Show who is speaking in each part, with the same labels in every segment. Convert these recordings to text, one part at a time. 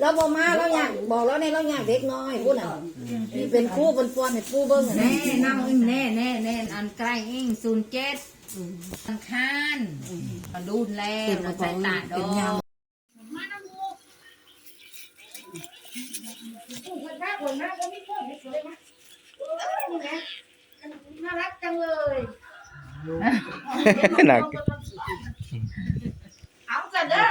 Speaker 1: เราบ่มาเราอยากบอกแล้วเนี่ยเราอยากเด็กน้อยพูดน่ะนี่เป็นครูเป็นฟอนให้ปูเบิ่งน่ะ
Speaker 2: แน่น้องอิงแน่แน่แน่อันใกล้อิงศูนย์เจ็ดอังคารมาดูแลมาใส่ตาดอก
Speaker 1: น่ารักจังเลย
Speaker 3: หนัก
Speaker 1: เอาจันเด้อ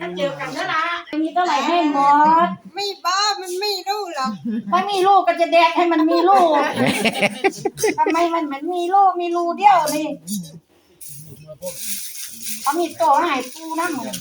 Speaker 1: ถ้าเจอกันเด้อนะ มีเท่าไหร่ให้หมด
Speaker 4: ไม่บ้ามันไม่รู้หรอก
Speaker 1: ถ้ามีลูกก็จะแดกให้มันมีลูกทำไมมันเหมือนมีลูกมีรูเดียวนี่เขามีโตให้ปูนั่งเลย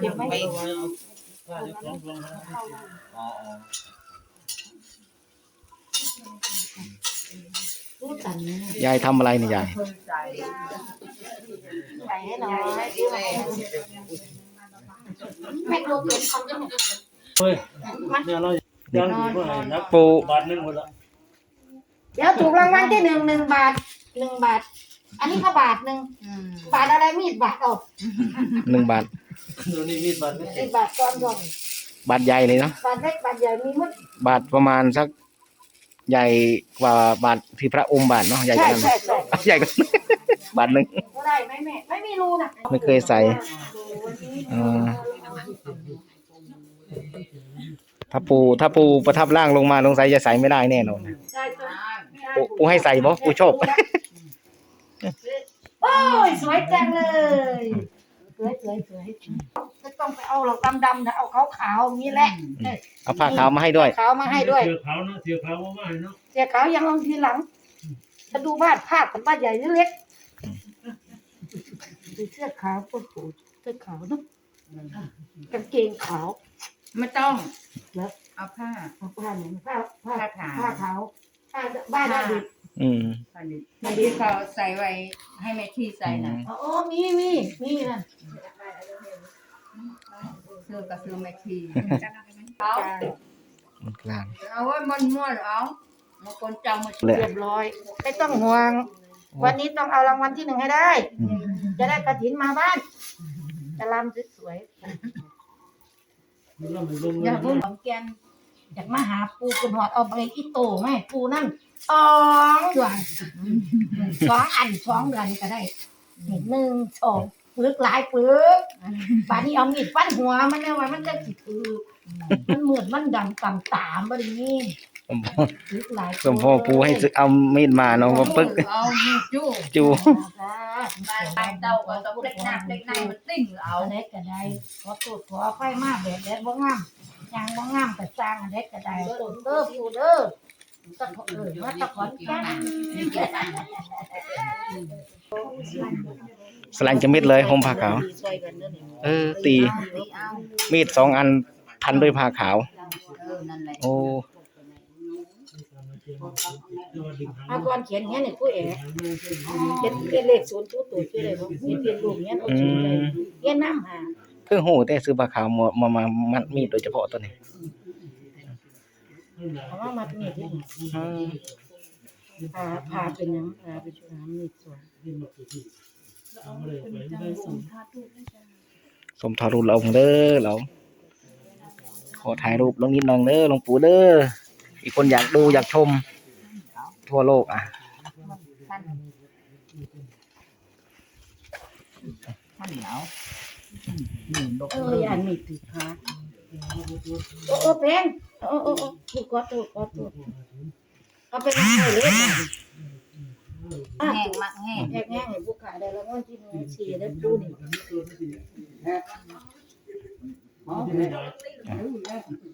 Speaker 1: เก็บไหมพูดกันเนี่ย
Speaker 3: ยายทำอะไรเนี่ยยาย
Speaker 1: ใส่ให้หน่อย แม่ลูกเป็นคนยัง
Speaker 5: เฮ้ยเนี่ยเรายังอยู่เมื่อไหร่นับ
Speaker 3: ปู
Speaker 5: บาทหนึงหมดละ
Speaker 1: เดี๋ยวถูกรางวัลที่หนึ่งหนึ่งบาทหนึ่งบาท อันนี้ก็บาทหนึ่ง
Speaker 2: อืม
Speaker 1: บาทอะไรมีดบาทเอา
Speaker 3: หนึ่งบาท
Speaker 5: เดี๋ยวนี้มีดบาทไม่
Speaker 1: มีดบาทก้อนรอง
Speaker 3: บาทใหญ่เลยเนาะ
Speaker 1: บาทเล็กบาทใหญ่มีหมด
Speaker 3: บาทประมาณสักใหญ่กว่าบาทที่พระอมบาทเนาะใหญ่ก
Speaker 1: ใช่
Speaker 3: ว่านั้น
Speaker 1: ใช่ใช่
Speaker 3: ใหญ่กว่าบาทหนึ่ง
Speaker 1: ก็ได้ไหมแม่ไม่มีรูนะ
Speaker 3: ไม่เคยใส่อ่า ถ้าปูถ้าปูประทับร่างลงมาลงใส่จะใส่ไม่ได้แน่นอน
Speaker 1: ใช่ใช่
Speaker 3: ปูปูให้ใส่บ่ปูชอบ
Speaker 1: โอ้ยสวยจังเลยสวยสวยสวยไม่ต้องไปเอาหรอกดำๆนะเอาขาวขาวๆนี่แหละ
Speaker 3: เอาผ้าขาวมาให้ด้วย
Speaker 1: ขาวมาให้ด้วย
Speaker 5: เสือขาวเนาะเสือขาวมากๆเนาะ
Speaker 1: เสียขาวยังลงทีหลังจะดูบ้านภาพกันบ้านใหญ่หรือเล็กดูเสื้อขาวโอ้โหเสื้อขาวเนอะ กางเกงขาว
Speaker 2: ไม่ต้อง
Speaker 1: แล้ว
Speaker 2: เอาผ้า
Speaker 1: ผ้าเนี่ยผ้าผ้า
Speaker 2: ผ้าขาว
Speaker 1: ผ้าขาวผ้าบ้านอดีต
Speaker 3: อืม
Speaker 2: ผลิตที่เขาใส่ไว้ให้แม่ที่ใส่น่ะ
Speaker 1: อ๋อมีมีมีนะ
Speaker 2: เสื้อกับเสื้อแม่ที่เอา
Speaker 3: มันกลาง
Speaker 2: เอาไว้มันม้วนเอามาคนจำมา
Speaker 3: เลย
Speaker 1: เรียบร้อย ไม่ต้องห่วง วันนี้ต้องเอารางวัลที่หนึ่งให้ได้
Speaker 3: อืม
Speaker 1: จะได้กระถินมาบ้านจะรำสวย
Speaker 5: แล้วมันลง
Speaker 1: ๆอย่าพูดของแกนอยากมาหาปูคุณหอดเอาไปอีโต้ไหมปูนั่นสองดวงสองอันสองเดือนก็ได้นี่หนึ่งสองปึกหลายปึกป่านนี้เอามีดฟันหัวมันเนี่ยว่ามันจะสิถือมันเหมือนมันดำต่ำตามบรินี้ปึกหลาย
Speaker 3: สมพ่อปูให้ซื้อเอามีดมาเนาะว่าปึ๊ก
Speaker 2: เอามีจู
Speaker 3: จู
Speaker 2: บ้านบ้านเตาก็ต้องเล็กหน้าเล็กในมันติ้งเอา
Speaker 1: เอาเล็กก็ได้ขอตูดขอไฟมาแบบเด็ดบ่งามยังบ่งามก็สร้างอันเล็กก็ได้ตูดเด้อปูเด้อตะขอเออมาตะขอนแก่น
Speaker 3: สลังจะมิดเลยห่มผ้าขาว
Speaker 1: ช่วยกันเด้อนี่
Speaker 3: เออตี
Speaker 2: ตีเอา
Speaker 3: มีดสองอันพันด้วยผ้าขาว
Speaker 2: เออนั่นแหละ
Speaker 3: โอ้
Speaker 1: อาก่อนเขียนเงี้ยนี่ผู้เอ๋เขียนเป็นเลขศูนย์ตัวตัวชื่ออะไรบ่มีเปลี่ยนรูปเงี้ยเอา
Speaker 3: อื
Speaker 1: ชื่อเลย
Speaker 3: ม
Speaker 1: เงี้ยน้ำหา
Speaker 3: เพิ่งหูแต่ซื้อผ้าขาวมามามามัดมีดโดยเฉพาะตัวนี้
Speaker 1: เพราะว่ามัดมีดที่
Speaker 3: อืม
Speaker 1: พาพาเป็นหยังพาไปช่วยน้ำมีดสวย
Speaker 3: สมทารุณเราเด้อเราขอถ่ายรูปลงนิดหนึงเด้อหลวงปู่เด้อ อีกคนอยากดูอยากชม ทั่วโลกอะ
Speaker 2: ท่านท่านเหนา
Speaker 1: เอออันมีดติดขาโอ้โอ้เพลงโอ้โอ้โอ้ถูกกอดถูกกอดถูกเอาไปนั่งให้เลยอะ
Speaker 2: แห้งมากแห้ง
Speaker 1: แยกแง่ให้ผู้ขายได้แล้วก็ที่หนึ่งสี่ได้ปูนี่เ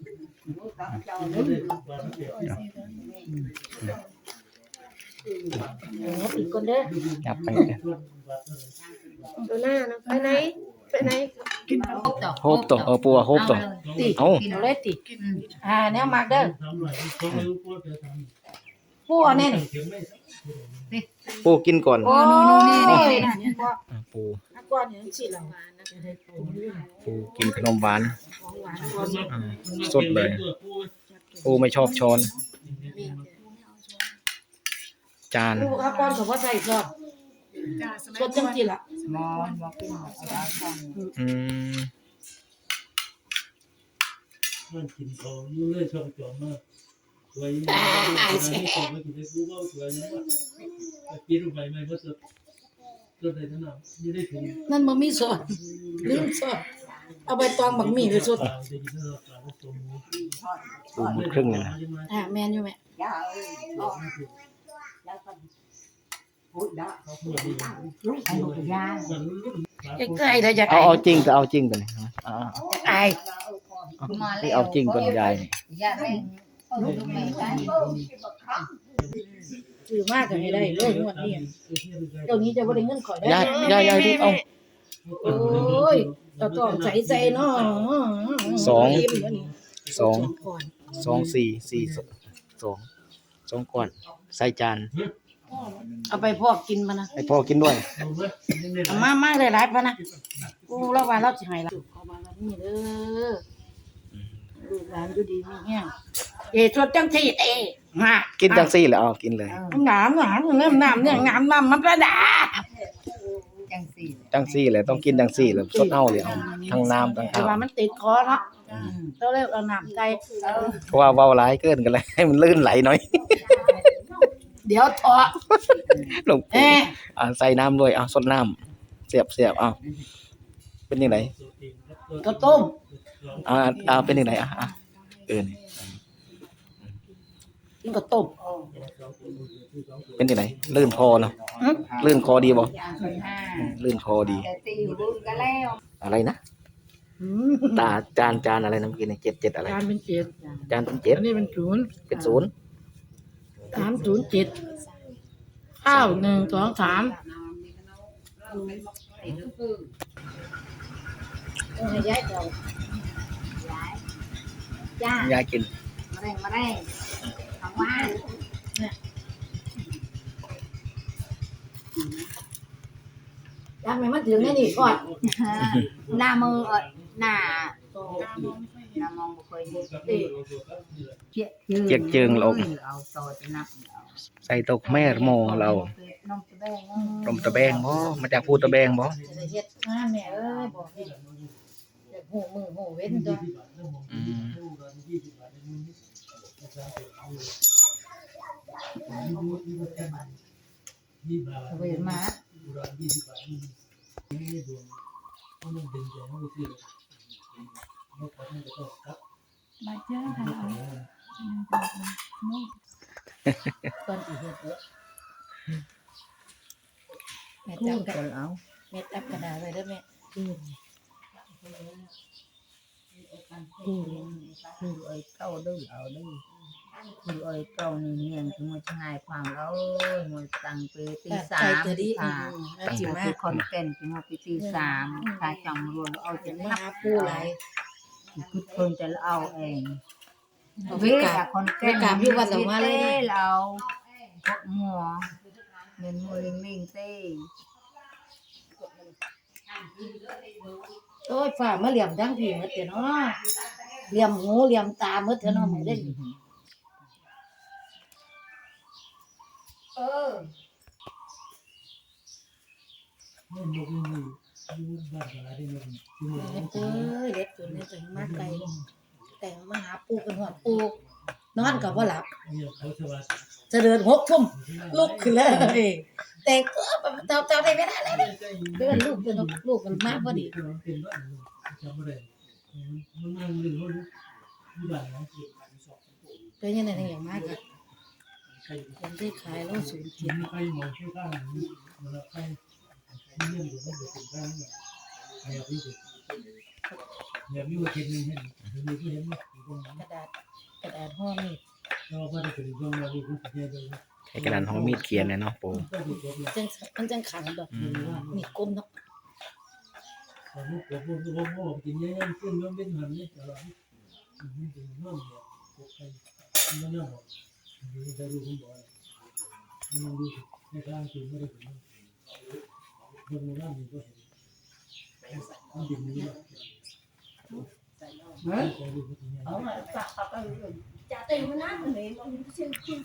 Speaker 1: อีกคนเด้อ
Speaker 3: จับไป
Speaker 4: ตัวหน้านะไปไหนไปไหน
Speaker 3: โฮบตัวเออปูอะโฮบตัว
Speaker 1: ติ
Speaker 3: เอา
Speaker 1: เอาเลยติอ่าแนวมักเด้อ
Speaker 5: ทำหน่อยเขาไม่รู้พูดจะทำ
Speaker 1: ผู้อันนี้นี่
Speaker 5: ย
Speaker 3: ปูกินก่อน
Speaker 1: โอ้นี่นี่
Speaker 3: ปู
Speaker 1: ก่อนอย่างนี้สิเรา
Speaker 3: ปูกินขนมหวาน
Speaker 1: ของหวานก่อน
Speaker 3: อ่าสดเลย ปูไม่ชอบช้อน จาน
Speaker 1: ผู้เอาก่อนก็บ่ใส่ก่อนสดจังสิล่ะ
Speaker 2: มอนบอกกินเอาไว้ก่อน
Speaker 3: อืม
Speaker 5: มันกินเขาอยู่เลยช่องจอมมาสวยนี่ของมากินได้กูว่าสวยนี่ว่าปีรูปใบไม้ก็สดสดได้ทั้ งนั้นนี่ได้ถึง
Speaker 1: นั่นบ่มีสดลืมสดเอาไปตองบักหมี่ไปสด
Speaker 5: ได้ยินเรื่องราวของตัวมู
Speaker 3: ปูหมดครึ่งเลยนะ
Speaker 1: อ่าแม่นอยู่แม่
Speaker 4: Dạ ơi, con. Dạ con. Ôi đó.
Speaker 5: เขาพูดดี
Speaker 2: ไอ้หนูยา
Speaker 5: มัน
Speaker 1: อยากได้ถ้าอยาก
Speaker 3: เอา
Speaker 1: ได้
Speaker 3: เอาจริงแต่เอาจริงก่อนเลยเอา
Speaker 1: อาย
Speaker 2: มาแล้ว
Speaker 3: ที่เอาจริงก่อนยายนี่
Speaker 2: ยาแม่งลูกแม่กัน
Speaker 1: ซื้อมากก็ให้ได้เลยงวดนี้เดี๋ยวนี้จะบ่ได้เงินข่อยได้
Speaker 3: ยายยายยายที่เอา
Speaker 1: โอ้ยเจะต้องใส่ใจเนาะ
Speaker 3: สอง
Speaker 1: อิ่มแล้วนี่
Speaker 3: สอง
Speaker 1: ก่อน
Speaker 3: สองสี่สี่สสองสองก้อนใส่จาน
Speaker 1: เอาไปพอกกินมานะ
Speaker 3: ให้พ่อกินด้วย
Speaker 1: เอามามาหลายๆพะนะกูแล้วว่าเราสิให้ละเข้ามาแล้วนี่เด้อลูกหลานอยู่ดีมีแฮงเอ้สดจังซี่เอ้ มา
Speaker 3: กินจังซี่แหละเอากินเลย
Speaker 1: หนามหนามน้ำน้ำเนี่ยน้ำน้ำมันประดา
Speaker 2: จังสี่
Speaker 3: จังซี่แหละต้องกินจังซี่แหละสดเอาเลยเอาทั้งน้ำทั้ง
Speaker 1: แต่
Speaker 3: ข้าว
Speaker 1: ว่ามันติดคอเนาะเราเลยเอาน้ำใจ
Speaker 3: เพราะว่าเว้าหลายเกินกันเลยให้มันลื่นไหลหน่อย
Speaker 1: เดี๋ยวเถาะ
Speaker 3: หลวงปู่
Speaker 1: เอ๊ะ
Speaker 3: อ่าใส่น้ำด้วยเอาสดน้ำเสียบเสียบเอาเป็นยังไง
Speaker 1: ก็ต้ม
Speaker 3: อ่าอ่าเป็นยังไงอะอะเออนี่
Speaker 1: มันก็ต้ม
Speaker 3: เป็นยังไงลื่นคอเนาะ
Speaker 1: หึ
Speaker 3: ลื่นคอดีบ่
Speaker 2: ยาคนห้า
Speaker 3: ลื่นคอดี
Speaker 2: แต่ตีอยู่รุ่นก็แล้ว
Speaker 3: อะไรนะ
Speaker 1: อืม
Speaker 3: ตาจานจานอะไรนะเมื่อกี้เนี่ยเจ็ดเจ็ดอะไร
Speaker 1: จานเป็นเจ็ด
Speaker 3: จานเป็นเจ็ด
Speaker 1: อันนี้เป็นศูนย์
Speaker 3: เป็นศูนย์
Speaker 1: สามศูนย์เจ็ดข้าวหนึ่งสองสามเออย้ายเรา
Speaker 2: จ้ายา
Speaker 3: ยกิน
Speaker 2: มาแรงมาแรงทำ ว่า
Speaker 1: ย้ายไม่มาถึงนี่นี่ก่อน
Speaker 2: หน้ามือเอ่อหน้าหน้ามองบ่เคยเห็นเจี๊ย
Speaker 3: เจียกเจิงเรา
Speaker 2: เอาโซจะนับเอา
Speaker 3: ใส่ตกแม่โมเรา
Speaker 2: น้องตะแบง
Speaker 3: ลมตะแบงบ่มาจากพูตะแบงบ่
Speaker 1: จะได้เฮ็ดงานแม่เอ้ยบอกให้เดี๋ยวหูมือหูเว้นตัว
Speaker 3: อืม
Speaker 2: เวมา
Speaker 1: ก่อนสิเฮ็ดเด้อแม่
Speaker 2: พู
Speaker 1: จับ
Speaker 2: ด
Speaker 1: กระ
Speaker 2: กันเอา
Speaker 1: แม่จับกระดาษไว้เด้อแม่
Speaker 2: คือคือไอ้เต้าดื้อเอาดื้อคือไอ้เต้านี่เนียงถึงมาชงายความแล้วมันตั้งปีตีสาม
Speaker 1: ตัวดี
Speaker 2: ค่ะ
Speaker 1: น่า
Speaker 2: ตั้ง
Speaker 1: จิมา
Speaker 2: คื อคนเป็นถึงมาปีตีสามถ้าจำรวมเอาจะ
Speaker 1: มา
Speaker 2: นับ
Speaker 1: หาปูหลาย
Speaker 2: คือคนจะเอาเอง
Speaker 1: เอาไปกราบ
Speaker 2: คนแก่
Speaker 1: ไปกราบที่วัดเรามาเลย
Speaker 2: เราพวกหมัวเงินมือลิงลิงเต้
Speaker 1: โอ้ยฝ่ามาเหลี่ยมทั้งพี่หมดเด้อเนาะเหลี่ยมหูเหลี่ยมตาหมดเด้อเนาะมื้อเด้อ
Speaker 2: เออ
Speaker 1: เฮ็ดเอ้ยเด็ดจนนี่ถึงมาไกลแต่งมาหาปูกันฮอดปูนอนก็บ่หลับเจริญหกทุ่มลุกขึ้นเลยแต่งตัวเจ้าเจ้าได้ไม่ได้เลยนะเดินลูกเดินลูกกันมากพอดีเป็นยังไงทั้งอย่างมากอะคนที่ขายโลสูงเจ็ ด
Speaker 5: อย่ามีว่าเห็นนี่เห็นมีผู้เห็นไหม
Speaker 1: กระดาษกระดาษห่อมีด
Speaker 5: เราก็ได้เป็นเรื่องเราผู้เห็นเลย
Speaker 3: ใช้กระดานห่อมีดเขียนเลยเนาะปู
Speaker 1: จังมันจังขังแบบมีก้มเนาะ
Speaker 5: ตอนนี้ผมผมผมผมกินเยอะๆขึ้นน้ำเป็นหันนี่ตลอดนี่เป็นน้ำเนี่ยพวกใครมันน้ำหมดดูได้ผมบอกมันดูในทางคือไม่ได้ ถึงมันมันน้ำมันก็เห็นมันดินนี่แหละ
Speaker 1: เอามาฝากเอาไปจะเต็มมันนั่นเลยมันเชื่อคุณ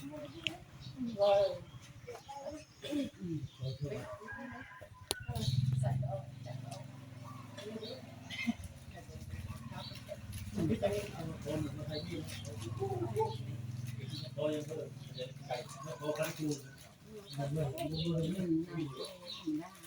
Speaker 5: พอยังเพิ่มไก่พอกันคูณมันม่มันไม่มีมันก็ตุ่มเดียว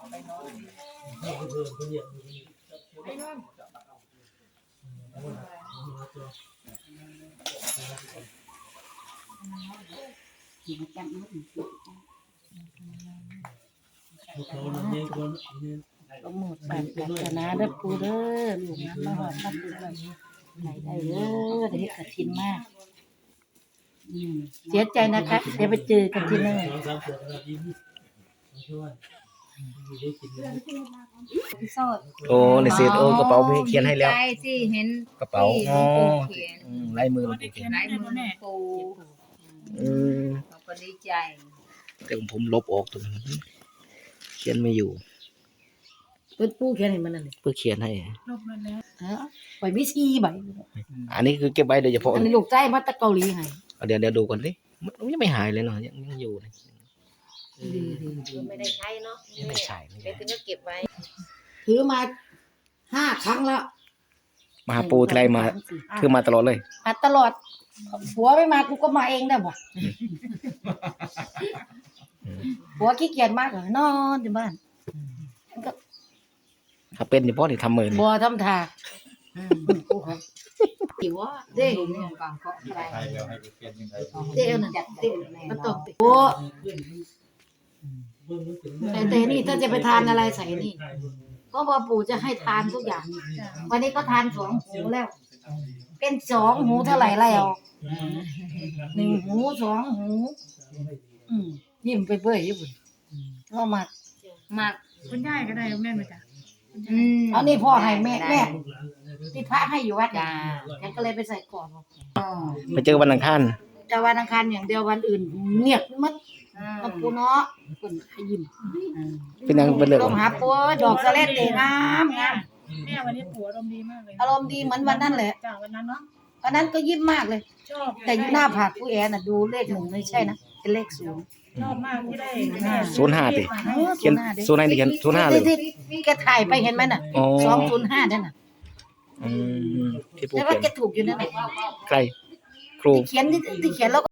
Speaker 5: ก็ยังดูไปเรียกว่านะครับขึ้นมันก็ทำให้ไม่ได้วยกเนี่ยเขาเพิ่มเขาเรียก
Speaker 4: ที่มาจับมือ
Speaker 5: เขาเนี่ยคนเนี่ย
Speaker 1: ก็หมดปากกันนะเด้อปูเด้อลูกนะมาหอดมาปูแบบนี้ไหนได้เด้อเด็กกระทินมากเสียใจนะคะ เดี๋ยวไปเจอกันที่นั่น
Speaker 5: สองสามขวดขนาดนี้ช่วยอยู่ได้กินเลย
Speaker 2: โสด
Speaker 3: โอ้ในเศษโอ้กระเป๋ามีเขียนให้แล้ว
Speaker 2: ใจสิเห็น
Speaker 3: กระเป๋า
Speaker 2: ที่หล
Speaker 3: อ๋
Speaker 2: ว
Speaker 3: อง
Speaker 2: ปู่เขียน
Speaker 3: อืมลายมือหลวงปู่เขียน
Speaker 2: ลายมือหลวงปู่
Speaker 3: อืม
Speaker 2: เราก็ดีใจ
Speaker 3: แต่ผมลบออกตรงนี้เขียนไม่อยู่
Speaker 1: เพิ่นปูเขียนให้มันนั่นเลย
Speaker 3: เพื่อเขียนให้
Speaker 1: เออไปวิธีใบ
Speaker 3: อันนี้คือเก็บไว้โดยเฉพาะ
Speaker 1: อัน
Speaker 3: เลย
Speaker 1: นี้ลูกใจมาแตะเกาหลีให้
Speaker 3: เอาเดี๋ยวเดี๋ยวดูก่อนสิมันยังไม่หายเลยเนาะยังยังอยู่เลย
Speaker 1: ดีดีดี
Speaker 2: ไม่ได้ใช้เนาะ
Speaker 3: ยังไม่ใช่ไม่
Speaker 2: เป็
Speaker 3: ใช่
Speaker 2: นก็เก็บไว้
Speaker 1: ถือมาห้าครั้งแล้ว
Speaker 3: มาหาปูทีไรมาคือมาตลอดเลย
Speaker 1: มาตลอดผัวไม่มากูก็มาเองได้บ่ผัวขี้เกียจมากเหรอนอนอยู่บ้าน
Speaker 3: ถ้าเป็นอยู่พ่อนี่ทำเหมือน
Speaker 1: บัวทำทากูขอสิว่าเด้
Speaker 2: ลุงของกลางเกาะอะไร
Speaker 1: เด้นั่น
Speaker 2: จัดเต็มแน่
Speaker 1: มัน
Speaker 2: น
Speaker 1: ต้อ
Speaker 2: องน
Speaker 1: ไปโอ้ แต่แต่นี่ถ้าจะไปทานอะไรใส่นี่ก็ว่าปู่จะให้ทานทุกอย่าง วันนี้ก็ทานสองหูแล้ว เป็นสองหูเท่าไหร่แล้วหนึ่งหูสองหู อืมยิ้มไปเบื่อญี่ปุ่นก็มา
Speaker 2: มาก
Speaker 6: คุณยายก็ได้แม่นไหมจ๊ะ
Speaker 2: อืม
Speaker 1: เอานี่พ่อให้แม่แม่ที่พระให้อยู่วัด
Speaker 2: จ้า
Speaker 1: ฉันก็เลยไปใส่ก่อน
Speaker 3: ไปเจอวันอังคาร
Speaker 1: แต่วันอังคารอย่างเดียววันอื่นเงียบมัด กับปูเนาะคนให้ยิ้ม
Speaker 3: เป็นยังเป็นเรื่อง
Speaker 1: ลมหาปัวดอกสะเลดเตงามงาม
Speaker 6: แม่วันนี้ผัวอารมณ์ดีมากเลย
Speaker 1: อารมณ์ดีเหมือนวันนั้นแหละ
Speaker 6: จ้าวันนั้นเนาะ
Speaker 1: วันนั้นก็ยิ้มมากเลย
Speaker 6: ชอบ
Speaker 1: แต่อยู่หน้าผากผู้แอนน่ะดูเลขหนึ่งไม่ใช่นะเป็นเลขศูนย์
Speaker 6: ชอบมากที่ได้แม่
Speaker 3: ศูนย์ห้าดิ
Speaker 1: เออ
Speaker 3: เขียนศูนย์ห้าดิเขียนศูนย์ห้าเลย
Speaker 1: ที่ที่แกถ่ายไปเห็นไหมน่ะ
Speaker 3: อ๋อ
Speaker 1: สองศูนย์ห้านั่นน่ะ
Speaker 3: อืมที่ปู
Speaker 1: แล้วก็
Speaker 3: เขียน
Speaker 1: แกถูกอยู่นั่นแหละ
Speaker 3: ใครครู
Speaker 1: ที่เขียนที่ที่เขียนแล้ว